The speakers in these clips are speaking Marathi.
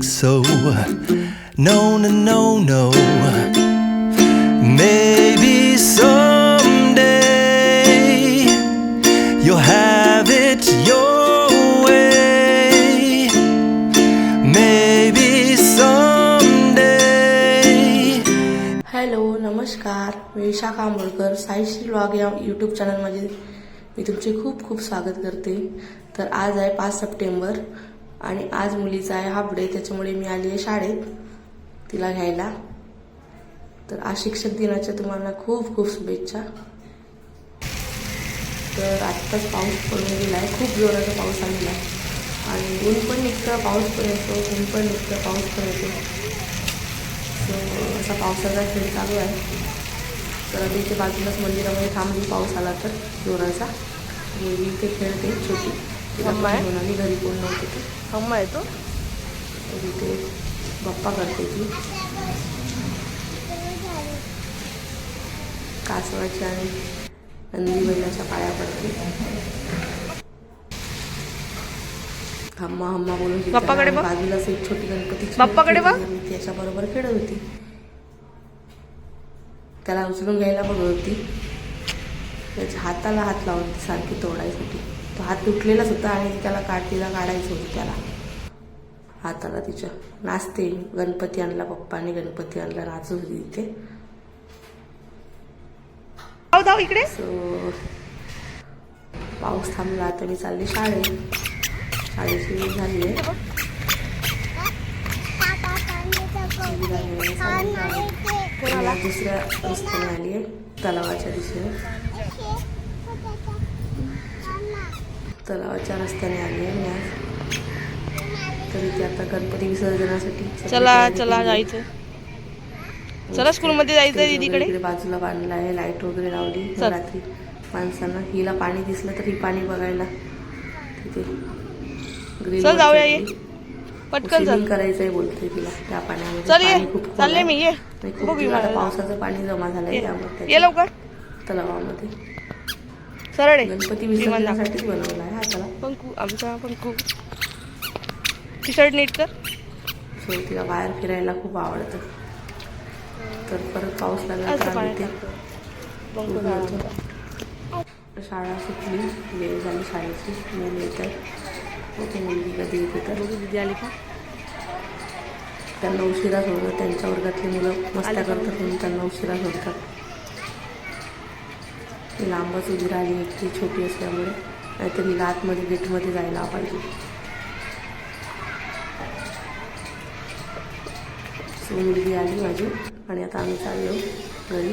think so. No, no, no, no. Maybe someday you'll have it your way. Maybe someday. Hello नमस्कार मी विशा कांबळकर साईश्री व्लॉग या यूट्यूब चॅनलमध्ये मी तुमचे खूप खूप स्वागत करते तर आज आहे पाच सप्टेंबर आणि आज मुलीचा आहे हाफ डे त्याच्यामुळे मी आली आहे शाळेत तिला घ्यायला. तर आज शिक्षक दिनाच्या तुम्हाला खूप खूप शुभेच्छा. तर आत्ताच पाऊस पडून गेला आहे खूप जोराचा पाऊस आलेला आहे. आणि ऊन पण निघतं पाऊस पण येतो ऊन पण निघतं पाऊस पण येतो सो असा पावसाचा खेळ चालू आहे. तर आधी इथे बाजूलाच मंदिरामध्ये थांबली पाऊस आला तर जोराचा. मी इथे खेळते छोटी. मम्मा आहे? आली घरी कोण नव्हते तर अम्मा येतो तर इथे गप्पा करते ती. कासवाची आणि नंदी बैलाच्या पाया पडते. हम्मा हम्मा बोलून तिथे बाप्पाकडे. बाजूलाच एक छोटी गणपती बाप्पाकडे बघ. त्याच्या बरोबर खेळत होती. त्याला उचलून घ्यायला बघत होती त्याच्या हाताला हात लावत होती सारखी तोडायसाठी तो हात तुटलेलाच होता आणि त्याला काढ तिला काढायचं होतं त्याला. हाताला तिच्या नाचते. गणपती आणला पप्पाने गणपती आणला नाचत होती तिथे. धाव धाव इकडे. सो पाऊस थांबला आता मी चालले शाळेत. शाळेची वेळ झाली आहे. दुसऱ्या रस्त्याने आली आहे. तलावाच्या दिशेने. तलावाच्या रस्त्याने आली आहे मी आज. तर इथे आता गणपती विसर्जनासाठी चला चला. जायचं. चला स्कूलमध्ये वगैरे दीदीकडे इकडे बाजूला बांधला आहे लाइट वगैरे लावली. रात्री माणसांना. हिला पाणी दिसलं तर ही पाणी बघायला. तिथे चल जाऊया ये. पटकन चल. करायचंय बोलते तिला त्या पाण्यामध्ये. चल ये. खूप चालले. मी ये. खूप. पावसाचं पाणी जमा झालंय ये. त्यामुळे ये लवकर. तलावामध्ये. सरळ आहे. गणपती. विसर्जनासाठीच बनवला आहे हा पंकू आमचा पंकू. टी शर्ट नीट कर. सो तिला बाहेर फिरायला खूप आवडतं. तर परत पाऊस लागला. शाळा सुटली वेळ झाली शाळेची मुलं येत आहेत ती मुलगी कधी येते तर? दीदी आली का? त्यांना उशिरा सोडतात त्यांच्या वर्गातली मुलं मस्त्या? करतात म्हणून त्यांना उशिरा सोडतात. ती लांबच उभी राहिली एकटी छोटी असल्यामुळे. नाहीतर हिला आतमध्ये गेटमध्ये जायला पाहिजे. सो मुलगी आली माझी. आणि आता आम्ही चाललो घरी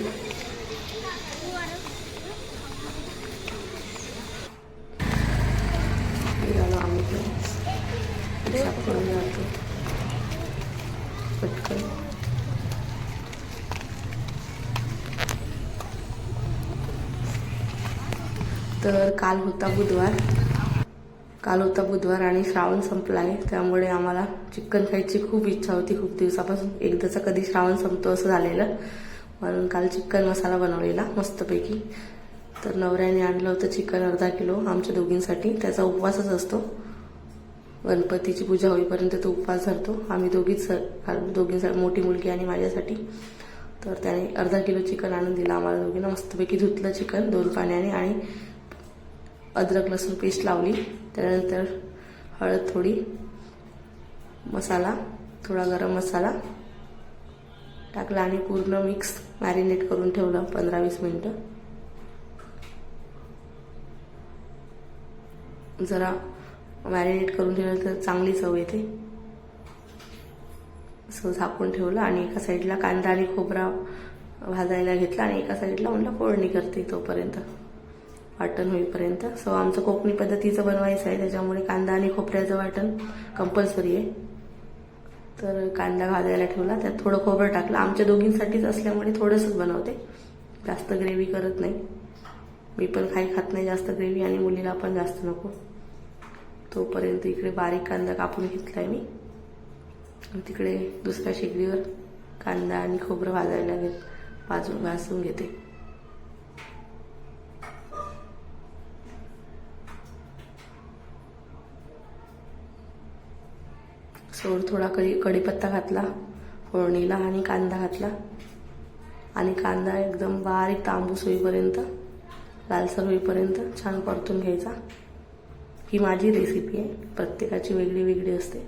निघालो आम्ही पण रिक्षात करून जातो पटकन तर काल होता बुधवार. काल होता बुधवार आणि श्रावण संपला आहे त्यामुळे आम्हाला चिकन खायची खूप इच्छा होती खूप दिवसापासून. एकदाचा कधी श्रावण संपतो असं झालेलं. म्हणून काल चिकन मसाला बनवलेला मस्तपैकी. तर नवऱ्याने आणलं होतं चिकन अर्धा किलो आमच्या दोघींसाठी. त्याचा उपवासच असतो. गणपतीची पूजा होईपर्यंत तो उपवास धरतो. आम्ही दोघीच दोघींसाठी मोठी मुलगी आणि माझ्यासाठी. तर त्याने अर्धा किलो चिकन आणून दिलं. आम्हाला दोघींना मस्तपैकी धुतलं चिकन दोन पाण्याने आणि अद्रक लसूण पेस्ट लावली. त्यानंतर हळद थोडी मसाला थोडा गरम मसाला टाकला आणि पूर्ण मिक्स मॅरिनेट करून ठेवलं पंधरा वीस मिनटं. जरा मॅरिनेट करून ठेवलं तर चांगली चव येते. असं झाकून ठेवलं आणि एका साईडला कांदा आणि खोबरा भाजायला घेतला आणि एका साईडला म्हणलं फोडणी करते तोपर्यंत. वाटण होईपर्यंत. सो आमचं कोकणी पद्धतीचं बनवायचं आहे त्याच्यामुळे कांदा आणि खोबऱ्याचं वाटण कंपल्सरी आहे. तर कांदा घालायला ठेवला त्यात थोडं खोबरं टाकलं. आमच्या दोघींसाठीच असल्यामुळे थोडंसंच बनवते. जास्त ग्रेव्ही करत नाही. मी पण काही खात नाही जास्त ग्रेव्ही आणि मुलीला पण जास्त नको. तोपर्यंत इकडे बारीक कांदा कापून घेतलाय मी. तिकडे दुसऱ्या शेगडीवर कांदा आणि खोबरं भाजायला घेत भाजून घासून घेते. सोर थोडा कढी कढीपत्ता घातला फोडणीला आणि कांदा घातला. आणि कांदा एकदम बारीक तांबूस होईपर्यंत लालसर होईपर्यंत छान परतून घ्यायचा. ही माझी रेसिपी आहे. प्रत्येकाची वेगळी वेगळी असते.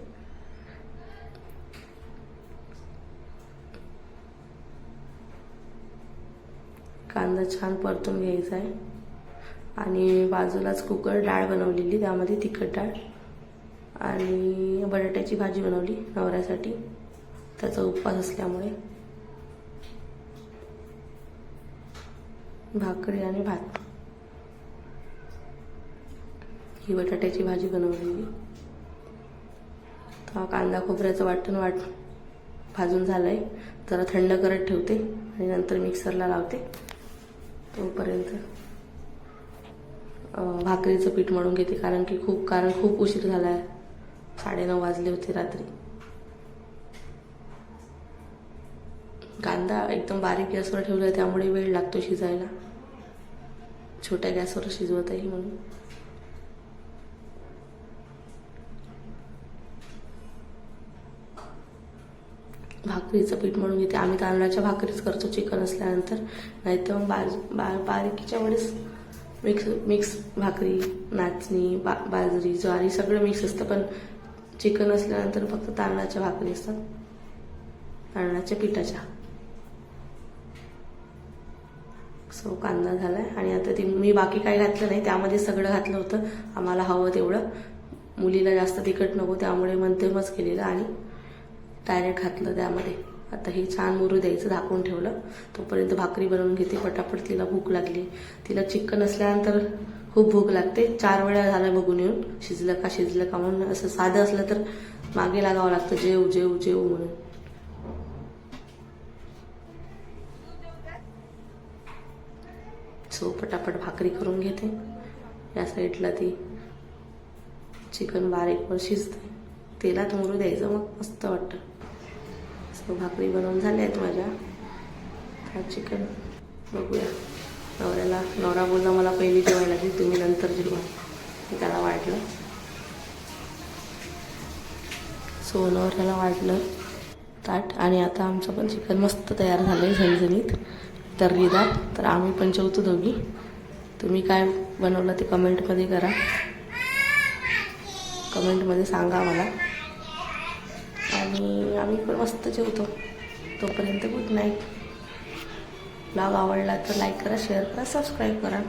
कांदा छान परतून घ्यायचा आहे. आणि बाजूलाच कुकर डाळ बनवलेली त्यामध्ये तिखट डाळ. आणि बटाट्याची भाजी बनवली नवऱ्यासाठी त्याचा उपवास असल्यामुळे. भाकरी आणि भात. ही बटाट्याची भाजी बनवलेली. तर कांदा खोबऱ्याचं वाटण वाट भाजून झालंय. जरा थंड करत ठेवते आणि नंतर मिक्सरला लावते. तोपर्यंत भाकरीचं पीठ मळून घेते. कारण की खूप कारण खूप उशीर झाला आहे साडेनऊ वाजले होते रात्री. कांदा एकदम बारीक गॅसवर ठेवला त्यामुळे वेळ लागतो शिजायला. छोट्या गॅसवर शिजवत आहे म्हणून. भाकरीचं पीठ म्हणून घेते. आम्ही तांदळाच्या भाकरीच करतो चिकन असल्यानंतर. नाही तर मग बाज बा बारीकीच्या वेळेस मिक्स मिक्स भाकरी नाचणी बा बाजरी ज्वारी सगळं मिक्स असतं पण चिकन असल्यानंतर फक्त तांदळाच्या भाकरी असतात. तांदळाच्या पिठाच्या. सो कांदा झालाय. आणि आता ती मी बाकी काही घातलं नाही त्यामध्ये सगळं घातलं होतं. आम्हाला हवं तेवढं. मुलीला जास्त तिखट नको त्यामुळे मध्यमच केलेलं आणि डायरेक्ट घातलं त्यामध्ये. आता हे छान मुरू द्यायचं झाकून ठेवलं. तोपर्यंत भाकरी बनवून घेते पटापट तिला भूक लागली. तिला चिकन असल्यानंतर खूप भूक लागते. चार वेळा झालं बघून येऊन. शिजलं का शिजलं का म्हणून असं साधं असलं तर मागे लागावं लागतं जेव जेव जेव म्हणून. सो पटापट भाकरी करून घेते. या साईडला ती चिकन बारीक वर शिजते तेलात मुरू द्यायचं मग मस्त वाटतं. भाकरी बनवून झाल्या आहेत माझ्या. Fry chicken. बघूया. नवऱ्याला नवरा बोलला मला पहिली जेवायला दे तुम्ही नंतर जेवा. त्याला वाटलं. सो नवऱ्याला वाटलं. ताट. आणि आता आमचं पण चिकन मस्त तयार झालं आहे झणझणीत. तर्रीदार. तर आम्ही पण जेवतो दोघी. तुम्ही काय बनवलं ते कमेंटमध्ये करा. कमेंटमध्ये सांगा मला. आणि आम्ही पण मस्त जेवतो. तोपर्यंत गुड नाईट ब्लॉग आवडला तर लाईक करा शेअर करा सबस्क्राईब करा.